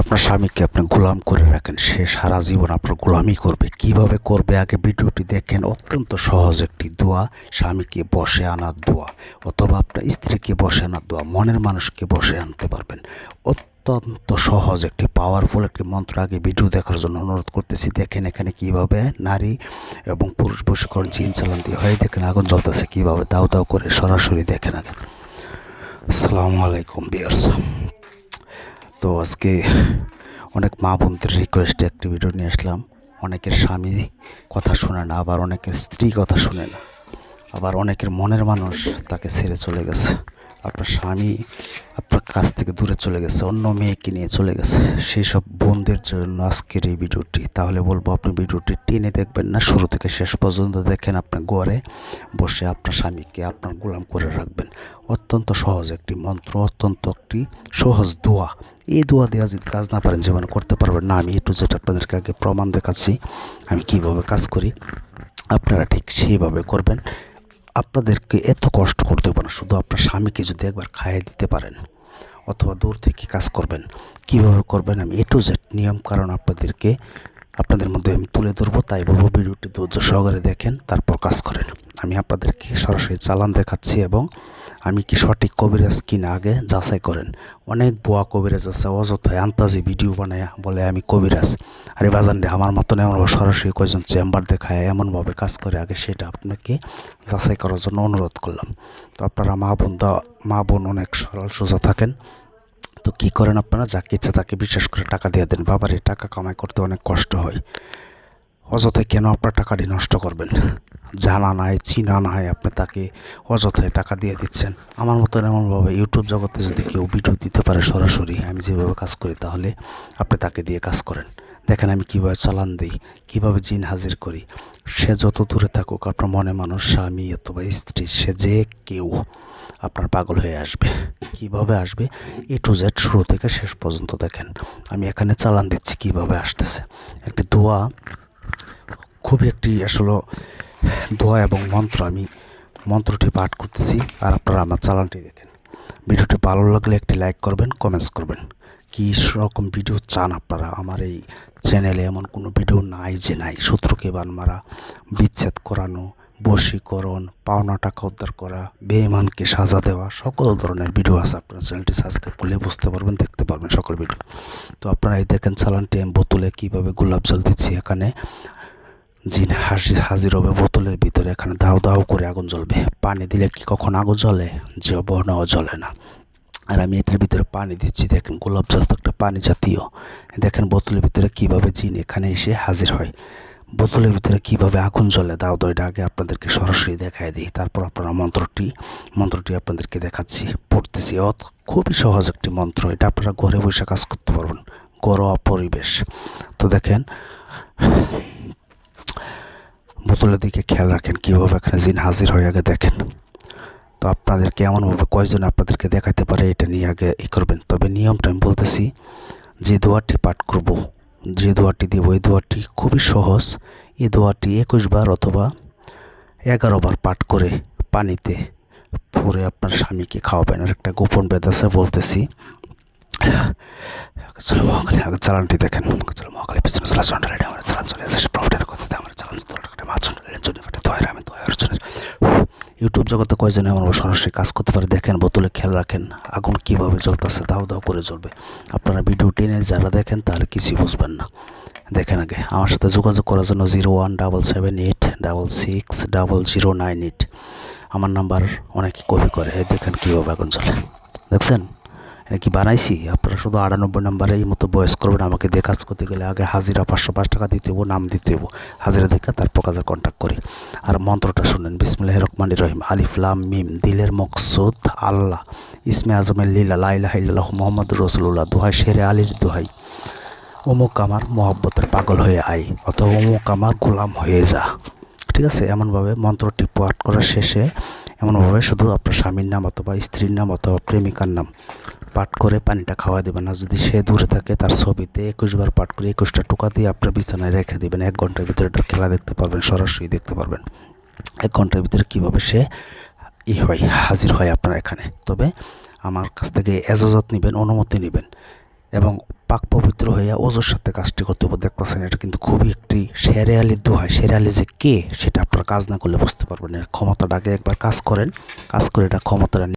আপনার স্বামীকে আপনি গোলাম করে রাখেন, সে সারা জীবন আপনার গোলামি করবে। কীভাবে করবে? আগে ভিডিওটি দেখেন, অত্যন্ত সহজ একটি দোয়া, স্বামীকে বসে আনার দোয়া, অথবা আপনার স্ত্রীকে বসে আনার দোয়া, মনের মানুষকে বসে আনতে পারবেন। অত্যন্ত সহজ একটি পাওয়ারফুল একটি মন্ত্র। আগে ভিডিও দেখার জন্য অনুরোধ করতেছি, দেখেন এখানে কীভাবে নারী এবং পুরুষ বশীকরণ জিন চালান দিয়ে হয়। দেখেন আগুন জ্বলতেছে কীভাবে, দাও দাও করে সরাসরি দেখেন আগে। আসসালামু আলাইকুম বিয়ার্স তো আজকে অনেক মা বোনদের রিকোয়েস্টে একটি ভিডিও নিয়ে আসলাম। অনেকের স্বামী কথা শুনে না, আবার অনেকের স্ত্রী কথা শুনে না। আবার অনেকের মনের মানুষ তাকে ছেড়ে চলে গেছে। আপনার স্বামী আপনার কাছ থেকে দূরে চলে গেছে, অন্য মেয়েকে নিয়ে চলে গেছে। সেই সব বোনদের জন্য আজকের এই ভিডিওটি। তাহলে বলব, আপনি ভিডিওটি টেনে দেখবেন না, শুরু থেকে শেষ পর্যন্ত দেখেন আপনার ঘরে বসে আপনার স্বামীকে আপনার গোলাম করে রাখবেন। অত্যন্ত সহজ একটি মন্ত্র, অত্যন্ত একটি সহজ দোয়া। এই দোয়া দেওয়া যদি কাজ না পারেন, জীবনে করতে পারবেন না। আমি একটু যেটা আপনাদেরকে আগে প্রমাণ দেখাচ্ছি, আমি কীভাবে কাজ করি। আপনারা ঠিক সেইভাবে করবেন। আপনাদেরকে এত কষ্ট করতে হবে না, শুধু আপনার স্বামীকে যদি একবার খাইয়ে দিতে পারেন। অথবা দূর থেকে কাজ করবেন। কীভাবে করবেন আমি এ টু জেড নিয়ম কারণ আপনাদেরকে আপনাদের মধ্যে আমি তুলে ধরবো, তাই বলব ভিডিওটি ধৈর্য সহকারে দেখেন, তারপর কাজ করেন। আমি আপনাদেরকে সরাসরি চালান দেখাচ্ছি এবং আমি কি সঠিক কবিরাজ কিনা আগে যাচাই করেন। অনেক বোয়া কবিরাজ আছে, অযথায় আন্তাজি ভিডিও বানায় বলে আমি কবিরাজ। আরে বাজান রে, আমার মতন এমনভাবে সরাসরি কয়েকজন চেম্বার দেখায়, এমনভাবে কাজ করে আগে সেটা আপনাকে যাচাই করার জন্য অনুরোধ করলাম। তো আপনারা মা বোন মা বোন অনেক সরল, সোজা থাকেন। তো কি করেন আপনারা? যাকে, ইচ্ছা তাকে বিশ্বাস করে টাকা দিয়ে দেন। বাবার, টাকা কামাই করতে অনেক কষ্ট হয়। অযথায় কেন আপনার টাকাটি নষ্ট করবেন? জানা নাই, চিনা নাই আপনি তাকে অযথায় টাকা দিয়ে দিচ্ছেন। আমার মতন এমনভাবে ইউটিউব জগতে যদি কেউ ভিডিও দিতে পারে সরাসরি, আমি যেভাবে কাজ করি তাহলে আপনি তাকে দিয়ে কাজ করেন। দেখেন আমি কীভাবে চালান দিই, কীভাবে জিন হাজির করি। সে যত দূরে থাকুক, আপনার মনে মানুষ, স্বামী অথবা স্ত্রী, সে যে কেউ আপনার পাগল হয়ে আসবে। কীভাবে আসবে? এ টু জেড শুরু থেকে শেষ পর্যন্ত দেখেন। আমি এখানে চালান দিচ্ছি কীভাবে আসতেছে। একটি দোয়া, খুবই একটি আসলে দোয়া এবং মন্ত্র। আমি মন্ত্রটি পাঠ করতেছি আর আপনারা আমার চালানটি দেখেন। ভিডিওটি ভালো লাগলে একটি লাইক করবেন, কমেন্টস করবেন। কী রকম ভিডিও চান আপনারা? আমার এই চ্যানেলে এমন কোনো ভিডিও নাই যে নাই। শত্রুকে বান মারা, বিচ্ছেদ করানো, বশীকরণ, পাওনা টাকা উদ্ধার করা, বেঈমানকে সাজা দেওয়া, সকল ধরনের ভিডিও আছে। আপনারা চ্যানেলটি সাবস্ক্রাইব করলে বুঝতে পারবেন, দেখতে পারবেন সকল ভিডিও তো আপনারা এই দেখেন চালানটি আমি বোতলে কীভাবে গোলাপ জল দিচ্ছি এখানে। জিন হাসি, হাজির হবে বোতলের ভিতরে। এখানে দাও দাও করে আগুন জ্বলবে। পানি দিলে কি কখন আগুন জ্বলে? জীবনও জ্বলে না। আর আমি এটার ভিতরে পানি দিচ্ছি। দেখেন গোলাপ জল তো একটা পানি জাতীয়। দেখেন, বোতলের ভিতরে কীভাবে জিন এখানে এসে হাজির হয়। বোতলের ভিতরে কীভাবে আগুন জ্বলে, দাও দইটা আগে আপনাদেরকে সরাসরি দেখায় দিই। তারপর আপনারা মন্ত্রটি মন্ত্রটি আপনাদেরকে দেখাচ্ছি, পড়তেছি। অত খুবই সহজ একটি মন্ত্র, এটা আপনারা ঘরে বসে কাজ করতে পারবেন। ঘরোয়া পরিবেশ। তো দেখেন, বোতলের দিকে খেয়াল রাখেন কীভাবে এখানে জিন হাজির হয়ে, আগে দেখেন। তো আপনাদেরকে এমনভাবে কয়জন আপনাদেরকে দেখাতে পারে এটা নিয়ে আগে ই করবেন তবে নিয়মটা আমি বলতেছি যে দোয়াটি পাঠ করব যে দোয়াটি দেবো এই দোয়াটি খুবই সহজ এই দোয়াটি একুশ বার অথবা এগারো বার পাঠ করে পানিতে পরে আপনার স্বামীকে খাওয়াবেন আর একটা গোপন বেদ আছে বলতেছি চালানটি দেখেন চলো মহাকালী পিছনে চালান চলে আসে প্রফিটের কথা আমার চালান চলে মাছ চন্ডালে জন্য ফাটে দয়ের আমি দয়ের অর্জনের ইউটিউব জগতে কয়জনে আমার সরাসরি কাজ করতে পারে? দেখেন, বোতলে খেয়াল রাখেন, আগুন কীভাবে জ্বলতেছে, দাও দাও করে জ্বলবে। আপনারা ভিডিও টেনে যারা দেখেন, তাহলে কিছুই বুঝবেন না। দেখেন আগে, আমার সাথে যোগাযোগ করার জন্য zero one double seven eight double six double zero nine eight. আমার নাম্বার অনেকে কপি করে দেখেন কীভাবে আগুন চলে দেখছেন? এটা কি বানাইছি? আপনারা শুধু আটানব্বই নাম্বারে এই মতো বয়স করবেন, আমাকে দিয়ে কাজ করতে গেলে আগে হাজিরা পাঁচশো পাঁচ টাকা দিতে হব নাম দিতে হব হাজিরা দেখে তারপর কাজে কন্ট্যাক্ট করি। আর মন্ত্রটা শুনেন বিসমুল্লাহ রহমানির রহিম। আলিফলাম মিম, দিলের মকসুদ, আল্লাহ। ইসমে আজমের লীলা লাইলাহ মোহাম্মদ রসুল্লাহ দোহাই, শেরে আলীর দোহাই। অমুক আমার মোহব্বতের পাগল হয়ে আই অথবা অমুক আমার গোলাম হয়ে যা। ঠিক আছে? এমনভাবে মন্ত্রটি পাঠ করার শেষে এমনভাবে শুধু আপনার স্বামীর নাম অথবা স্ত্রীর নাম অথবা প্রেমিকার নাম পাঠ করে পানিটা খাওয়া দেবেন না। যদি সে দূরে থাকে তার ছবিতে একুশবার পাঠ করে একুশটা টোকা দিয়ে আপনার বিছানায় রেখে দেবেন। এক ঘণ্টার ভিতরে এটা খেলা দেখতে পারবেন, সরাসরি দেখতে পারবেন। এক ঘণ্টার ভিতরে কীভাবে সে ই হয়, হাজির হয় আপনার এখানে। তবে আমার কাছ থেকে এজাজত নেবেন, অনুমতি নেবেন এবং পাক পবিত্র হইয়া ওজোর সাথে কাজটি করতে হবে। দেখতেছেন, এটা কিন্তু খুবই একটি সেরে আলী দোহাই। সেরে আলী যে কে, সেটা আপনার কাজ না করলে বুঝতে পারবেন ক্ষমতাটাকে একবার কাজ করেন। কাজ করে এটা ক্ষমতাটা